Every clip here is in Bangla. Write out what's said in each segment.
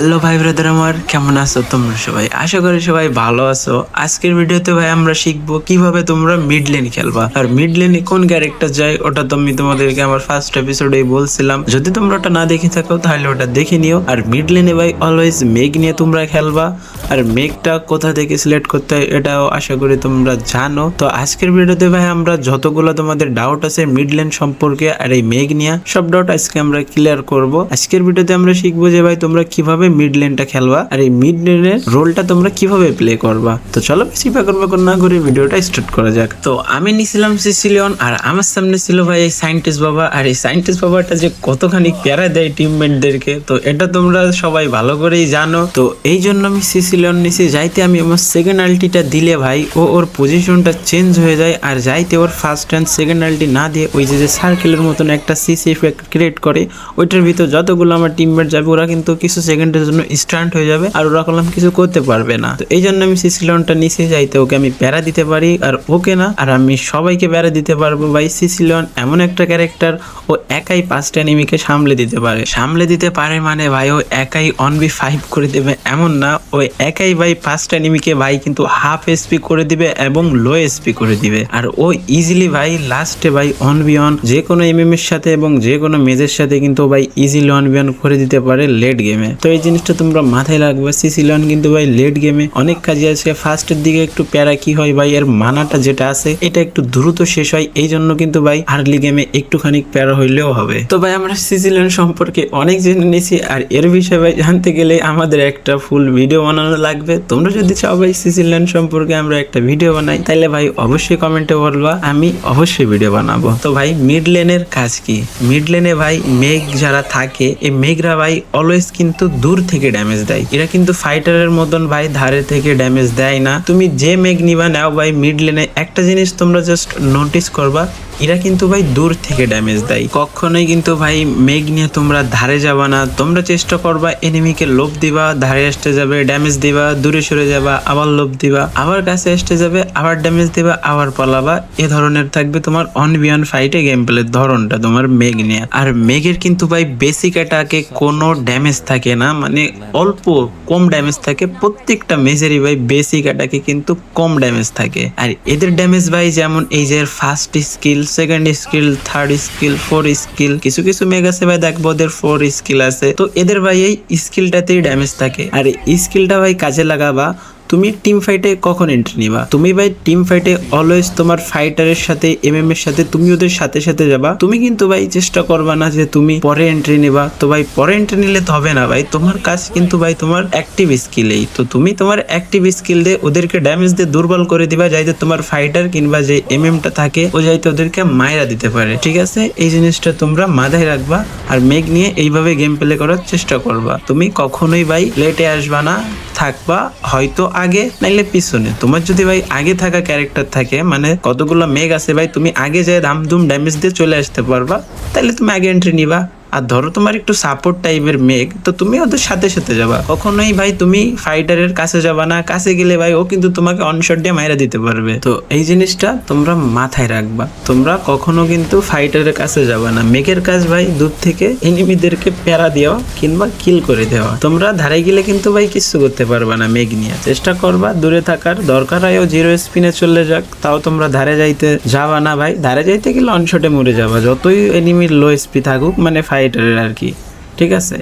হ্যালো ভাই ব্রাদার আমার, কেমন আছো তোমরা সবাই? আশা করি সবাই ভালো আছো। আজকের ভিডিওতে ভাই আমরা শিখব কীভাবে তোমরা মিড লেন খেলবা। আর মিড লেনে কোন ক্যারেক্টার যায়, ওটা তো আমি তোমাদেরকে আমার ফার্স্ট এপিসোডেই বলছিলাম। যদি তোমরা ওটা না দেখে থাকো, তাহলে ওটা দেখে নিও। আর মিড লেনে ভাই অলওয়েজ মেঘ নিয়ে তোমরা খেলবা। আর মেঘটা কোথা থেকে সিলেক্ট করতে হয় এটাও আশা করি তোমরা জানো। তো আজকের ভিডিওতে ভাই আমরা যতগুলো তোমাদের ডাউট আছে মিড লেন সম্পর্কে আর এই মেঘ নিয়ে, সব ডাউট আজকে আমরা ক্লিয়ার করব। আজকের ভিডিওতে আমরা শিখব যে ভাই তোমরা কীভাবে লেনটা খেলবা আর এই মিড লেনের রোলটা তোমরা কীভাবে প্লে করবা। তো চলো বেশি পাকর পাকর না করে ভিডিওটা স্টার্ট করা যাক। তো আমি নিছিলাম সিসিলিয়ন আর আমার সামনে ছিল ভাই এই সায়েন্টিস্ট বাবা। আর এই সায়েন্টিস্ট বাবাটা যে কতখানি প্যারা দেয় টিমমেটদেরকে তো এটা তোমরা সবাই ভালো করেই জানো। তো এই জন্য আমি সিসিলিয়ন নিছি যাইতে আমি আমার সেকেন্ড আলটিটা দিলে ভাই, ও ওর পজিশনটা চেঞ্জ হয়ে যায়, আর যাইতে ওর ফার্স্ট অ্যান্ড সেকেন্ড আলটি না দিয়ে ওই যে যে সার্কেলের মতন একটা সিসি ইফেক্ট ক্রিয়েট করে, ওইটার ভিতর যতগুলো আমার টিমমেট যাবে, ওরা কিন্তু কিছু সেকেন্ডের জন্য স্ট্যান্ড হয়ে যাবে, আর ওরা কলম কিছু করতে পারবে না। তো এই জন্য আমি সিসিলিয়নটা নিচে যাইতে ওকে আমি প্যারা দিতে পারি, আর ওকে না, আর আমি সবাইকে প্যারা দিতে পারব ভাই। সিসিলিয়ন এমন একটা ক্যারেক্টার ও একাই পাঁচটা এনিমিকে সামলে দিতে পারে। সামলে দিতে পারে মানে ভাই, ও একাই অন বি ফাইভ করে দেবে, এমন না, ও একাই ভাই পাঁচটা এনিমিকে ভাই কিন্তু হাফ এসপি করে দিবে এবং লো এসপি করে দিবে। আর ও ইজিলি ভাই লাস্টে ভাই অন বিয়ন যে কোনো এমএম এর সাথে এবং যে কোনো মেজের সাথে কিন্তু ভাই ইজিলি অন বি অন করে দিতে পারে লেট গেমে তো এই জিনিসটা তোমরা মাথায় রাখবে সিসি সিসিলন কিন্তু ভাই লেট গেমে অনেক কাজে আছে ফার্স্টের দিকে একটু প্যারা কি হয় ভাই, এর মানাটা যেটা আছে, এটা একটু দ্রুত শেষ হয়। এই জন্য কিন্তু ভাই আর্লি গেমে একটুখানি প্যারা হইলেও হবে। তো ভাই আমরা সিসিলন সম্পর্কে অনেক জেনে নিয়েছি। আর এর বিষয়ে ভাই জানতে গেলে আমাদের একটা ফুল ভিডিও বানানো লাগবে। তোমরা যদি চাও ভাই সিসিলন সম্পর্কে আমরা একটা ভিডিও বানাই তাহলে ভাই অবশ্যই কমেন্টে বলবা, আমি অবশ্যই ভিডিও বানাবো। তো ভাই মিড লেনের কাজ কি? মিড লেনে ভাই মেঘ যারা থাকে, এই মেঘরা ভাই অলওয়েজ কিন্তু দূর থেকে ড্যামেজ দেয়। এরা কিন্তু ফাইটারের মতন ভাই ধারে থেকে ড্যামেজ দেয় না। তুমি যে মেঘ নিবা, নাও ভাই মিড লেনে একটা জিনিস তোমরা জাস্ট নোটিস করবা, এরা কিন্তু ভাই দূর থেকে ড্যামেজ দেয়। কখনোই কিন্তু ভাই মেঘ নিয়ে তোমরা ধারে যাবা না। তোমরা চেষ্টা করবা এনিমিকে লোভ দিবা, ধারে আসতে যাবে ড্যামেজ দিবা, দূরে সরে যাবা, আবার লোভ দিবা, আবার কাছে এসে যাবে, আবার ড্যামেজ দিবা, আবার পালাবা। এ ধরনের থাকবে তোমার অন বিয়ন ফাইটে গেম প্লের ধরনটা, তোমার মেঘ নিয়ে। আর মেঘের কিন্তু ভাই বেসিক অ্যাটাকে কোনো ড্যামেজ থাকে না মানে অল্প কম ড্যামেজ থাকে, প্রত্যেকটা মেজেরই ভাই বেসিক অ্যাটাকে কিন্তু কম ড্যামেজ থাকে। আর এদের ড্যামেজ ভাই যেমন এই যে first skill second skill third skill four skill কিছু কিছু মেঘ আছে ভাই, দেখব ওদের ফোর স্কিল আছে। তো এদের ভাই এই স্কিলটাতেই ড্যামেজ থাকে। আর স্কিলটা ভাই কাজে লাগাবা তুমি টিম ফাইটে কখন এন্ট্রি নিবা? তুমি ভাই টিম ফাইটে অলওয়েজ তোমার ফাইটারের সাথে এমএম এর সাথে, তুমি ওদের সাথে সাথে যাবা। তুমি কিন্তু ভাই চেষ্টা করবা না যে তুমি পরে এন্ট্রি নিবা। তো ভাই পরে এন্ট্রি নিলে তো হবে না ভাই। তোমার কাজ কিন্তু ভাই তোমার অ্যাক্টিভ স্কিলেই তো তুমি তোমার অ্যাক্টিভ স্কিল দিয়ে ওদেরকে ড্যামেজ দিয়ে দুর্বল করে দিবা, যাইতে তোমার ফাইটার কিংবা যে এম এমএমটা থাকে, ও যাইতে ওদেরকে মায়েরা দিতে পারে। ঠিক আছে? এই জিনিসটা তোমরা মাথায় রাখবা আর মেঘ নিয়ে এইভাবে গেম প্লে করার চেষ্টা করবা। তুমি কখনোই ভাই লেটে আসবা না, থাকবা, হয়তো আগে নাইলে পিছনে। তোমার যদি ভাই আগে থাকা ক্যারেক্টার থাকে মানে কতগুলো মেঘ আছে ভাই, তুমি আগে যায় দামদুম ড্যামেজ দিয়ে চলে আসতে পারবা তাহলে তুমি আগে এন্ট্রি নিবা। আর ধরো তোমার একটু সাপোর্ট টাইপের মেঘ, তো তুমি ওদের সাথে সাথে যাবা। কখনোই ভাই তুমি ফাইটারের কাছে যাবা না, কাছে গেলে ভাই ও কিন্তু তোমাকে অনশট দিয়ে মাইরা দিতে পারবে। তো এই জিনিসটা তোমরা মাথায় রাখবা। তোমরা কখনো কিন্তু ফাইটারের কাছে যাবা না। মেঘের কাজ ভাই দূর থেকে এনিমিদেরকে প্যারা দেওয়া কিংবা কিল করে দেওয়া। তোমরা ধারে গেলে কিন্তু ভাই কিছু করতে পারবা না মেঘ নিয়ে। চেষ্টা করবা দূরে থাকার। দরকার হয় ও জিরো স্পিনে চলে যাক, তাও তোমরা ধারে যাইতে যাবা না ভাই। ধারে যাইতে গেলে অনশটে মরে যাবা। যতই এনিমির লো স্পি থাকুক মানে ফাইটারের আর কি। ঠিক আছে?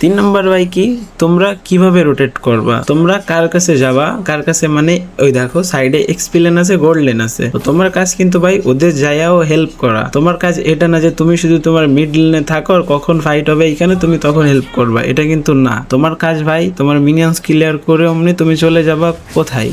তিন নম্বর ভাই কি? তোমরা কীভাবে রোটেট করবা? তোমরা কার কাছে যাবা? কার কাছে মানে ওই দেখো সাইডে এক্সপি লেন আছে গোল্ড লেন আছে। তো তোমার কাজ কিন্তু ভাই, ওদের যায়াও হেল্প করা। তোমার কাজ এটা না যে তুমি শুধু তোমার মিড লেনে থাকো কখন ফাইট হবে এখানে তুমি তখন হেল্প করবা। এটা কিন্তু না। তোমার কাজ ভাই, তোমার মিনিয়ন্স ক্লিয়ার করে অমনি তুমি চলে যাবা কোথায়?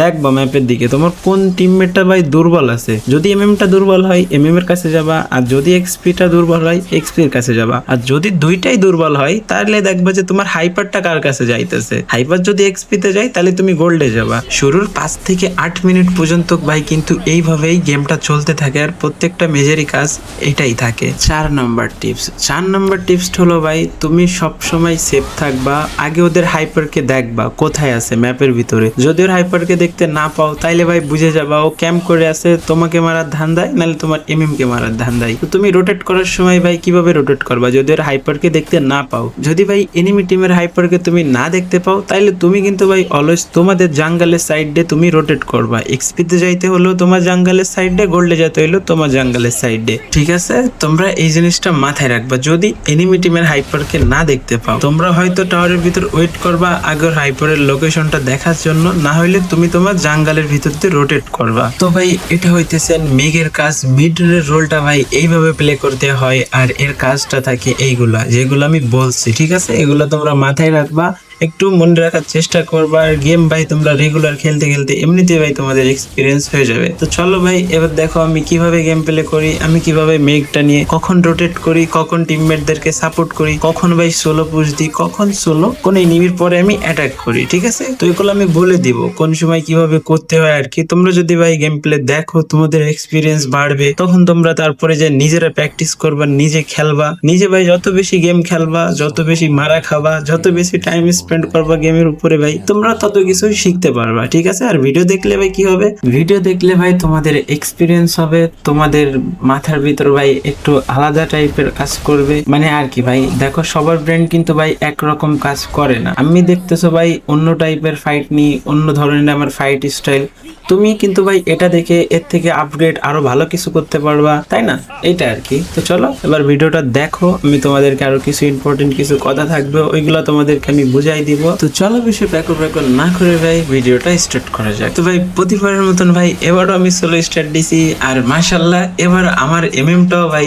দেখবা ম্যাপের দিকে তোমার কোন টিমমেটটা ভাই দুর্বল আছে। যদি এমএমটা দুর্বল হয় এমএম এর কাছে যাবা, আর যদি এক্সপিটা দুর্বল হয় এক্সপির কাছে যাবা। আর যদি দুইটাই দুর্বল হয়, তাহলে দেখবা যে তোমার হাইপারটা কার কাছে যাইতেছে? হাইপার যদি এক্সপিতে যায়, তাহলে তুমি গোল্ডে যাবা। শুরুর পাঁচ থেকে আট মিনিট পর্যন্ত ভাই কিন্তু এইভাবেই গেমটা চলতে থাকে, আর প্রত্যেকটা মেজেরই কাজ এটাই থাকে। চার নাম্বার টিপস চার নাম্বার টিপস হলো ভাই, তুমি সব সময় সেফ থাকবা, আগে ওদের হাইপারকে দেখবা, কোথায় আছে ম্যাপের ভিতরে। যদি ওর হাইপারকে দেখতে না পাও, তাইলে ভাই বুঝে যাবা, ও ক্যাম্প করে আছে, তোমাকে মারার ধান দেয় নাহলে তোমার এমএম কে মারার ধান্দায়। তো তুমি রোটেট করার সময় ভাই কীভাবে রোটেট করবা? যদি ওর হাইপারকে দেখতে না পাও, যদি ভাই এনিমি টিমের হাইপারকে তুমি না দেখতে পাও, তাইলে তুমি কিন্তু ভাই অলওয়েজ তোমাদের জাঙ্গালের সাইডে তুমি রোটেট করবা। এক্সপিতে যাইতে হলো তোমার জাঙ্গালের সাইডে গোল্ডে যেতে হলো তোমার জাঙ্গালের সাইডে ঠিক আছে? তোমরা এই জিনিসটা মাথায় রাখবা, যদি এনিমি টিমের হাইপারকে না দেখতে পাও, তোমরা হয়তো টাওয়ারের ভিতর ওয়েট করবা আগের হাইপারের লোকেশনটা দেখার জন্য, না হলে তুমি তোমার জাঙ্গালের ভিতর দিয়ে রোটেট করবা। তো ভাই, এটা হইতেছে মেঘের কাজ মিডলের রোলটা ভাই এইভাবে প্লে করতে হয়, আর এর কাজটা থাকে এইগুলা, যেগুলো আমি বলছি, ঠিক আছে? এগুলো তোমরা মাথায় রাখবা। একটু মনে রাখার চেষ্টা করবা। আর গেম ভাই, তোমরা রেগুলার খেলতে খেলতে এমনিতে ভাই তোমাদের এক্সপিরিয়েন্স হয়ে যাবে। তো চলো ভাই, এবার দেখো আমি কীভাবে গেম প্লে করি, আমি কীভাবে মেঘটা নিয়ে কখন রোটেট করি, কখন টিমমেটদেরকে সাপোর্ট করি, কখন ভাই সোলো পুশ দিই, কখন সোলো কোন এনিমির পরে আমি অ্যাটাক করি, ঠিক আছে? তো এগুলো আমি বলে দিব, কোন সময় কীভাবে করতে হয় আর কি। তোমরা যদি ভাই গেম প্লে দেখো, তোমাদের এক্সপিরিয়েন্স বাড়বে, তখন তোমরা তারপরে যে নিজেরা প্র্যাকটিস করবা, নিজে খেলবা। নিজে ভাই যত বেশি গেম খেলবা, যত বেশি মারা খাবা, যত বেশি টাইম স্পেন্ড করবা গেমের উপরে ভাই, তোমরা তত কিছু শিখতে পারবা, ঠিক আছে? আর ভিডিও দেখলে ভাই কি হবে? ভিডিও দেখলে ভাই তোমাদের এক্সপিরিয়েন্স হবে, তোমাদের মাথার ভিতর ভাই একটু আলাদা টাইপের কাজ করবে। মানে আর কি ভাই, দেখো সবার ব্রেন কিন্তু ভাই একরকম কাজ করে না। আমি দেখতেছো ভাই অন্য টাইপের ফাইট নি অন্য ধরনের আমার ফাইট স্টাইল তুমি কিন্তু ভাই এটা দেখে এর থেকে আপগ্রেড আরও ভালো কিছু করতে পারবা, তাই না? এটা আর কি। তো চলো, এবার ভিডিওটা দেখো, আমি তোমাদেরকে আরও কিছু ইম্পর্টেন্ট কিছু কথা থাকবে, ওইগুলো তোমাদেরকে আমি বুঝাই দিব। তো চলো বেশি প্যাকো প্যাকো না করে ভাই, ভিডিওটা স্টার্ট করা যাক। তো ভাই, প্রতিবারের মতন ভাই, এবারও আমি সোলো স্টার্ট দিছি। আর মাশাল্লাহ এবার আমার এমএমটাও ভাই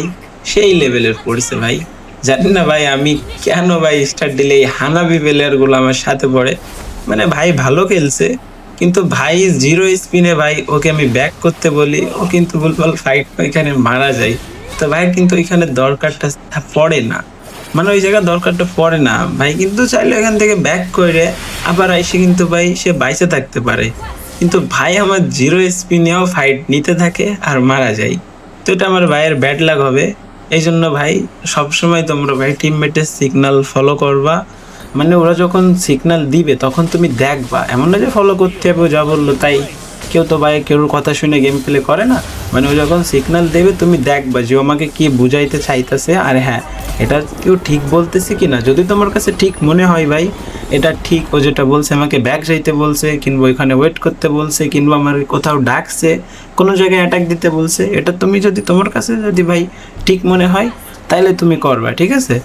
সেই লেভেলের পড়ছে ভাই। জানি না ভাই, আমি কেন ভাই স্টার্ট দিলে এই হানাবি প্লেয়ারগুলো আমার সাথে পড়ে। মানে ভাই ভালো খেলছে, কিন্তু ভাই জিরো স্পিনে ভাই ওকে আমি ব্যাক করতে বলি, ও কিন্তু ভুলভাল ফাইট এখানে মারা যায়। তো ভাই, কিন্তু ওইখানে দরকারটা পড়ে না। মানে ওই জায়গায় দরকারটা পড়ে না। ভাই কিন্তু চাইলে এখান থেকে ব্যাক করে আবার এসে কিন্তু ভাই সে বাইসে থাকতে পারে। কিন্তু ভাই আমার জিরো স্পিনেও ফাইট নিতে থাকে আর মারা যায়। তো এটা আমার ভাইয়ের ব্যাড লাগ হবে। এই জন্য ভাই সবসময় তোমরা ভাই টিমমেটের সিগনাল ফলো করবা। মানে ওরা যখন সিগনাল দিবে তখন তুমি দেখবা। এমন না যে ফলো করতে হবে, যা বলল তাই। কেউ তো ভাই কেউ কথা শুনে গেম প্লে করে না। মানে ও যখন সিগন্যাল দেবে, তুমি দেখবা যে আমাকে কি বুঝাইতে চাইতেছে। আর হ্যাঁ এটা কেউ ঠিক বলতেছে কি না যদি তোমার কাছে ঠিক মনে হয় ভাই, এটা ঠিক। ও যেটা বলছে, আমাকে ব্যাক যাইতে বলছে, কিংবা ওইখানে ওয়েট করতে বলছে, কিংবা আমার কোথাও ডাকছে, কোনো জায়গায় অ্যাটাক দিতে বলছে, এটা তুমি যদি তোমার কাছে যদি ভাই ঠিক মনে হয়, তাইলে তুমি করবা, ঠিক আছে?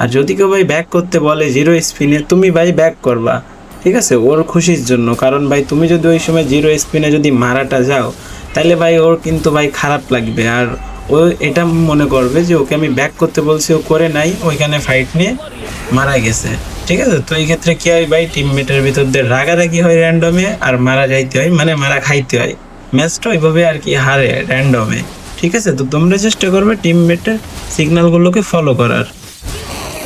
আর যদি কেউ ভাই ব্যাক করতে বলে জিরো স্পিনে তুমি ভাই ব্যাক করবা। ঠিক আছে? ওর খুশির জন্য। কারণ ভাই, তুমি যদি ওই সময় জিরো স্পিনে যদি মারাটা যাও তাহলে ভাই ওর কিন্তু ভাই খারাপ লাগবে। আর ও এটা মনে করবে যে ওকে আমি ব্যাক করতে বলছি, ও করে নাই, ওইখানে ফাইট নিয়ে মারা গেছে। ঠিক আছে? তো এই ক্ষেত্রে কি হয় ভাই টিমমেটের ভিতর দিয়ে রাগারাগি হয় র্যান্ডমে আর মারা যাইতে হয় মানে মারা খাইতে হয়। ম্যাচটা ওইভাবে আর কি হারে র্যান্ডমে ঠিক আছে? তো তোমরা চেষ্টা করবে টিমমেটের সিগন্যালগুলোকে ফলো করার।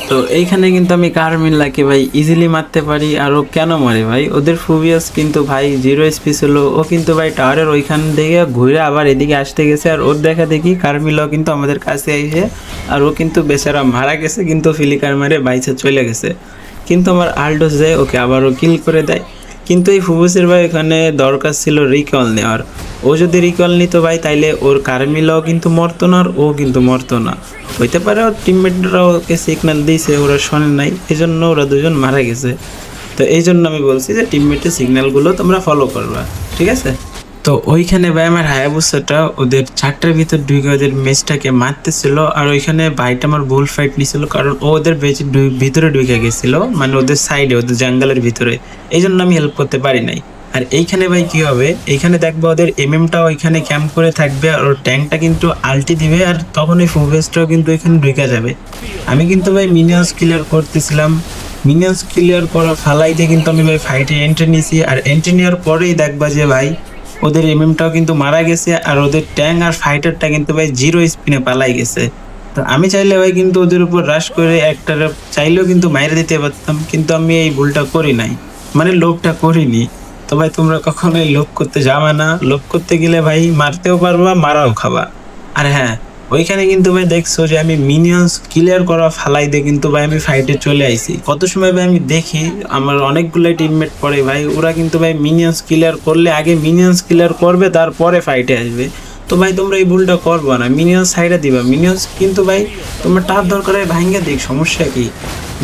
তো এইখানে কিন্তু আমি কারমিল্লাকে ভাই ইজিলি মারতে পারি, আর ও কেন মারে ভাই? ওদের ফুবিয়াস কিন্তু ভাই জিরো এসপি হলো ও কিন্তু ভাই টাওয়ারের ওইখান থেকে ঘুরে আবার এদিকে আসতে গেছে, আর ওর দেখা দেখি কারমিল্লাও কিন্তু আমাদের কাছে এসে, আর ও কিন্তু বেচারা মারা গেছে, কিন্তু ফিলিকার মারে বাইসে চলে গেছে। কিন্তু আমার আল্ডোস যায়, ওকে আবারও কিল করে দেয়। কিন্তু এই ফুবুসের ভাই এখানে দরকার ছিল রিকল নেওয়ার। ও যদি রিকল নিত ভাই, তাইলে ওর কারমিলাও কিন্তু মরতো না আর ও কিন্তু মরতো না। হইতে পারে ওর টিমমেটরা ওকে সিগন্যাল দিয়েছে, ওরা শোনে নাই এই জন্য ওরা দুজন মারা গেছে। তো এই জন্য আমি বলছি যে টিমমেটের সিগন্যালগুলো তোমরা ফলো করবা, ঠিক আছে? তো ওইখানে ভাই আমার হায়াবুসাটা ওদের চারটার ভিতর ঢুকে ওদের ম্যাচটাকে মারতেছিল, আর ওইখানে ভাইটা আমার ভুল ফাইট নিছিল, কারণ ও ওদের ভিতরে ঢুকে গেছিল মানে ওদের সাইডে ওদের জঙ্গলের ভিতরে। এই জন্য আমি হেল্প করতে পারি নাই। আর এইখানে ভাই কি হবে? এইখানে দেখব ওদের এমএমটা ওইখানে ক্যাম্প করে থাকবে আর ওর ট্যাঙ্কটা কিন্তু আলটি দিবে আর তখন ওই ফুভেস্টটাও কিন্তু এখানে ঢুকে যাবে। আমি কিন্তু ভাই মিনিয়াস ক্লিয়ার করতেছিলাম। মিনিয়াস ক্লিয়ার করা ফালাইতে কিন্তু আমি ভাই ফাইটে এন্ট্রি নিয়েছি আর এন্ট্রি নেওয়ার পরেই দেখবা যে ভাই ওদের এমএমটাও কিন্তু মারা গেছে আর ওদের ট্যাঙ্ক আর ফাইটারটা কিন্তু ভাই জিরো স্পিনে পালাই গেছে। তো আমি চাইলে ভাই কিন্তু ওদের উপর রাশ করে একটা চাইলেও কিন্তু মাইরে দিতে পারতাম, কিন্তু আমি এই ভুলটা করি নাই। মানে লোভটা করিনি। তো ভাই, তোমরা কখনোই লোভ করতে যাবে না। লোভ করতে গেলে ভাই, মারতেও পারবা, মারাও খাবা। আর হ্যাঁ ওইখানে কিন্তু ভাই দেখছ যে আমি মিনিয়ন্স ক্লিয়ার করা ফালাই দিয়ে কিন্তু ভাই আমি ফাইটে চলে আইছি। কত সময় ভাই আমি দেখি, আমার অনেকগুলো টিমমেট পড়ে ভাই, ওরা কিন্তু ভাই মিনিয়ন্স ক্লিয়ার করলে আগে মিনিয়ন্স ক্লিয়ার করবে, তারপরে ফাইটে আসবে। তো ভাই, তোমরা এই ভুলটা করব না। মিনিয়ন্স সাইডে দিবা। মিনিয়ন্স কিন্তু ভাই, তোমার টাপ দরকার ভাঙ্গে দিক, সমস্যা কি?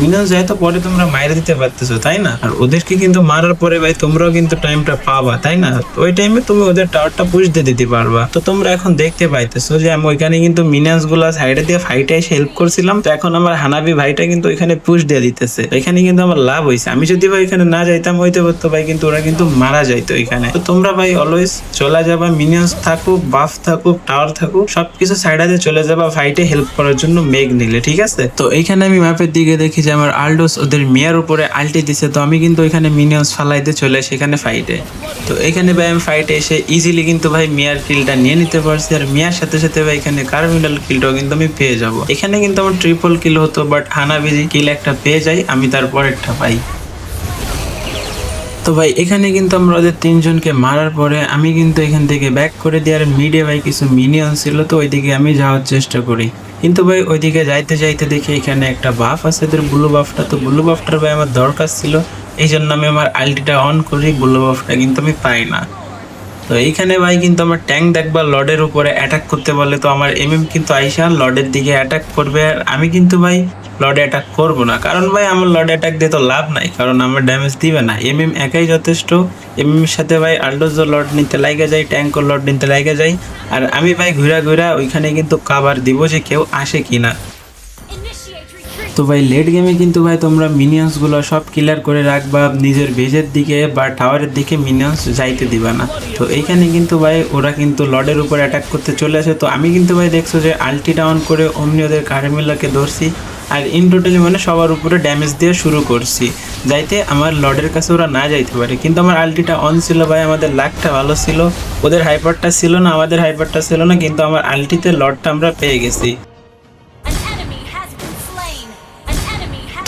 মিনিয়ন্স যায় তো পরে তোমরা মাইরে দিতে পারতেছো, তাই না? আর ওদেরকে কিন্তু মারার পরে ভাই তোমরাও কিন্তু টাইমটা পাবা, তাই না? ওই টাইমে তুমি ওদের টাওয়ারটা পুষ দিয়ে দিতে পারবা। তো তোমরা এখন দেখতে পাইতেছো যে আমি ওইখানে কিন্তু মিনিয়ন্সগুলা সাইডে দিয়ে ফাইটে হেল্প করছিলাম, তো এখন আমার হানাবি ভাইটা কিন্তু ওইখানে পুশ দিয়ে দিতেছে। এখানে কিন্তু আমার লাভ হয়েছে আমি যদি ভাই এখানে না যাইতাম, হইতে পারতো ভাই, কিন্তু ওরা কিন্তু মারা যাইতো এখানে। তো তোমরা ভাই অলওয়েজ চলে যাবা মিনিয়ন্স থাকুক, বাফ থাকুক টাওয়ার থাকুক, সবকিছু সাইডে দিয়ে চলে যাবা ফাইটে হেল্প করার জন্য মেঘ নিলে, ঠিক আছে? তো এইখানে আমি ম্যাপের দিকে দেখি যে আমার আলডোস ওদের মেয়ার উপরে আল্টি দিছে, তো আমি কিন্তু ওইখানে মিনিয়ন্স ফালাইতে চলে সেখানে ফাইটে তো এখানে ভাই আমি ফাইটে এসে ইজিলি কিন্তু ভাই মেয়ার কিলটা নিয়ে নিতে পারছি, আর মেয়ার সাথে সাথে ভাই এখানে কার্মিনাল কিলটাও কিন্তু আমি পেয়ে যাব। এখানে কিন্তু আমার ট্রিপল কিল হতো বাট হানাবিজি কিল একটা পেয়ে যাই, আমি তারপর একটা পাই। তো ভাই, এখানে কিন্তু আমরা ওদের তিনজনকে মারার পরে আমি কিন্তু এখান থেকে ব্যাক করে দেওয়ার মিডে ভাই কিছু মিনিয়ন ছিল, তো ওইদিকে আমি যাওয়ার চেষ্টা করি। কিন্তু ভাই, ওইদিকে যাইতে যাইতে দেখি এখানে একটা বাফ আছে। এদের ব্লু বাফটা তো, ব্লু বাফটার ভাই আমার দরকার ছিল। এই জন্য আমি আমার আইডিটা অন করি, ব্লু বাফটা কিন্তু আমি পাই না। তো এইখানে ভাই কিন্তু আমার ট্যাঙ্ক দেখবা লর্ডের উপরে অ্যাটাক করতে বলে তো আমার এমএম কিন্তু আইসা লর্ডের দিকে অ্যাটাক করবে। আর আমি কিন্তু ভাই লর্ডে অ্যাটাক করব না। কারণ ভাই আমার লর্ডে অ্যাটাক দিয়ে তো লাভ নাই। কারণ আমার ড্যামেজ দিবে না। এমএম একাই যথেষ্ট। এমএম এর সাথে ভাই আল্ডোজো লর্ড নিতে লাগে যায় ট্যাঙ্কও লর্ড নিতে লাগে যায়। আর আমি ভাই ঘুরা ঘুরা ওইখানে কিন্তু কাবার দিব যে কেউ আসে Initiate retreat. তো ভাই লেট গেমে কিন্তু ভাই তোমরা মিনিয়ন্সগুলো সব ক্লিয়ার করে রাখবা, নিজের বেজের দিকে বা টাওয়ারের দিকে মিনিয়ন্স যাইতে দিবা না। তো এইখানে কিন্তু ভাই, ওরা কিন্তু লর্ডের উপর অ্যাটাক করতে চলে আসে। তো আমি কিন্তু ভাই দেখছ যে আল্টি ডাউন করে অমনি ওদের কারমিলাকে ধরছি, আর ইন টোটালি মানে সবার উপরে ড্যামেজ দিয়ে শুরু করছি। যাইতে আমার লর্ডের কাছে ওরা না যাইতে পারে। কিন্তু আমার আলটিটা অন ছিল ভাই, আমাদের লাকটা ভালো ছিল। ওদের হাইপারটা ছিল না, আমাদের হাইপারটা ছিল না, কিন্তু আমার আলটিতে লর্ডটা আমরা পেয়ে গেছি।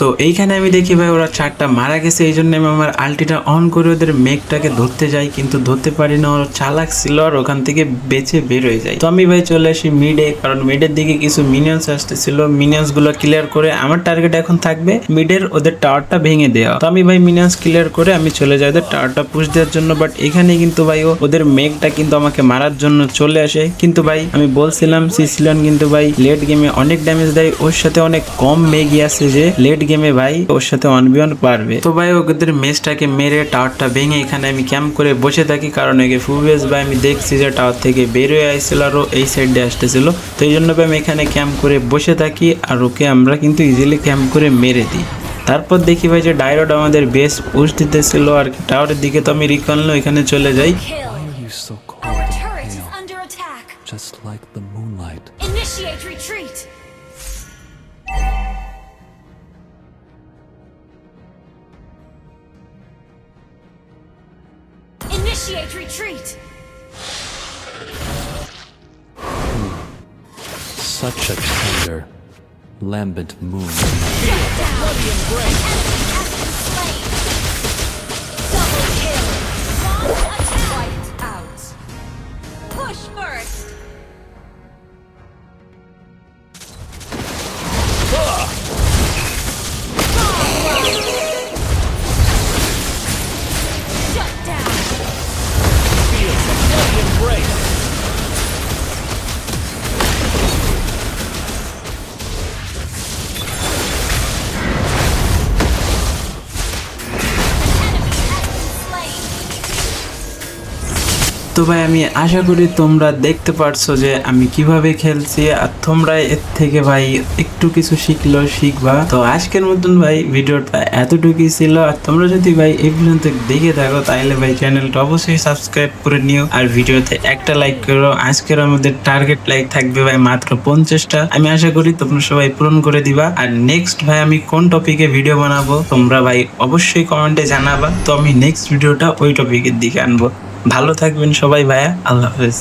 তো এইখানে আমি দেখি ভাই, ওরা চারটা মারা গেছে, এই জন্য আমি আমার আলটিটা অন করে ওদের মেঘটাকে ধরতে যাই, কিন্তু ধরতে পারি না, ওরা চালাক ছিল আর ওখান থেকে বেঁচে বের হয়ে যায়। তো আমি ভাই চলে আসি মিডে কারণ মিডের দিকে কিছু মিনিয়ন্স আসতেছিল মিনিয়ন্সগুলো ক্লিয়ার করে আমার টার্গেট এখন থাকবে মিডের ওদের টাওয়ারটা ভেঙে দেওয়া। তো আমি ভাই মিনিয়ন্স ক্লিয়ার করে আমি চলে যাই ওদের টাওয়ারটা পুশ দেওয়ার জন্য বাট এখানে কিন্তু ভাই ও ওদের মেঘটা কিন্তু আমাকে মারার জন্য চলে আসে। কিন্তু ভাই আমি বলছিলাম সিসিলিয়ন কিন্তু ভাই লেট গেমে অনেক ড্যামেজ দেয়, ওর সাথে অনেক কম মেগই আছে যে লেট গেমে ভাই ওর সাথে ওয়ান বি ওয়ান পারবে। তো ভাই ওদের মেজটাকে মেরে টাওয়ারটা ভেঙে এখানে আমি ক্যাম্প করে বসে থাকি। কারণ একে ফুবেস ভাই আমি দেখছি যে টাওয়ার থেকে বের হয়ে আসছিল আর এই সাইড দিয়ে আসতেছিল। তো এই জন্য ভাই আমি এখানে ক্যাম্প করে বসে থাকি আর ওকে আমরা কিন্তু ইজিলি ক্যাম্প করে মেরে দিই। তারপর দেখি ভাই যে ডাইরোড আমাদের বেশ পুশ দিতেছিল আর টাওয়ারের দিকে তো আমি রিকল এখানে চলে যাই। Just like the moonlight? Initiate retreat. Initiate retreat. Such a tender, lambent moon. Shut down. তো ভাই, আমি আশা করি তোমরা দেখতে পারছ যে আমি কীভাবে খেলছি আর তোমরা এর থেকে ভাই একটু কিছু শিখলো শিখবা। তো আজকের মতন ভাই ভিডিওটা এতটুকুই ছিল। আর তোমরা যদি ভাই এই পর্যন্ত দেখে থাকো, তাহলে ভাই চ্যানেলটা অবশ্যই সাবস্ক্রাইব করে নিও। আর ভিডিওতে একটা লাইক করো। আজকের আমাদের টার্গেট লাইক থাকবে ভাই মাত্র পঞ্চাশটা। আমি আশা করি তোমরা সবাই পূরণ করে দিবা। আর নেক্সট ভাই, আমি কোন টপিকে ভিডিও বানাবো, তোমরা ভাই অবশ্যই কমেন্টে জানাবা। তো আমি নেক্সট ভিডিওটা ওই টপিকের দিকে আনব। ভালো থাকবেন সবাই ভাইয়া আল্লাহ হাফেজ।